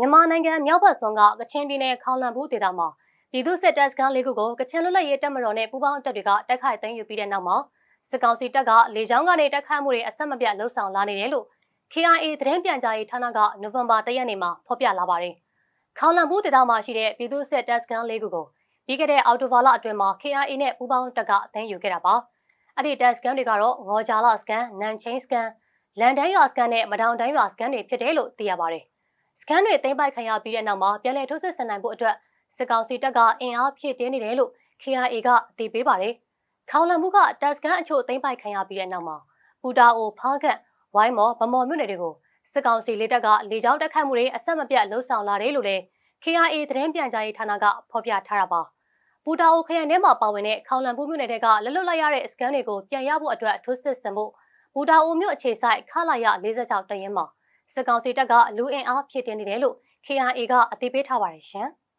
မြန်မာနိုင်ငံမြောက်ဘက်စွန်းကကချင်ပြည်နယ်ခေါလန်ဘူးဒေသမှာပြည်သူစစ်တပ်စခန်းလေးခုကိုကချင်လွတ်လပ်ရေးတပ်မတော်နဲ့ပူးပေါင်းတပ်တွေကတိုက်ခိုက်သိမ်းယူပြီးတဲ့နောက်မှာစစ်ကောင်စီတပ်ကလေကြောင်းကနေတိုက်ခိုက်မှုတွေအဆက်မပြတ်လှုပ်ဆောင်လာနေတယ်လို့ KIA သတင်းပြန်ကြားရေးဌာနကနိုဝင်ဘာ၁ရက်နေ့မှာဖော်ပြလာပါတယ်။ခေါလန်ဘူးဒေသမှာရှိတဲ့ပြည်သူစစ်တပ်စခန်းလေးခုကိုပြီးခဲ့တဲ့အောက်တိုဘာလအတွင်းမှာ KIA နဲ့ပူးပေါင်းတပ်ကသိမ်းယူခဲ့တာပါ။အဲ့ဒီတပ်စခန်းတွေကတော့ငေါ်ဂျာလစခန်း၊နန်ချင်းစခန်း၊လန်ဒန်ရွာစခန်းနဲ့မဒေါင်တန်းရွာစခန်းတွေဖြစ်တယ်လို့သိရပါတယ်။ စခန်းတွေသိမ်းပိုက်ခံရပြီးတဲ့နောက်မှာပြည်내ထိုးစစ်ဆင်နိုင်ဖို့အတွက်စစ်ကောင်စီတပ်ကအင်အားဖြည့်တင်းနေတယ်လို့ KIA ကအသိပေးပါတယ်။ခေါလန်မှုကတပ်စခန်းအချို့သိမ်းပိုက်ခံရပြီးတဲ့နောက်မှာပူတာအိုဖားခန့်ဝိုင်းမော်ဗမော်မြို့နယ်တွေကိုစစ်ကောင်စီလက်တက်ကလေကြောင်းတက်ခတ်မှုတွေအဆက်မပြတ်လှုံ့ဆော်လာတယ်လို့လည်း KIA သတင်းပြန်ကြားရေးဌာနကဖော်ပြထားတာပါ။ပူတာအိုခရိုင်ထဲမှာပါဝင်တဲ့ခေါလန်မှုမြို့နယ်တွေကလွတ်လွတ်လပ်ရတဲ့စကန်တွေကိုပြန်ရဖို့အတွက်ထိုးစစ်ဆင်ဖို့ပူတာအိုမြို့အခြေဆိုင်ခလာရ46တရင်မှာစ စ်ကောင်စီတပ်ကလူအင်အားဖြည့်တင်းနေတယ်လို့ KIA ကအသိပေးထားပါတယ်ရှင်။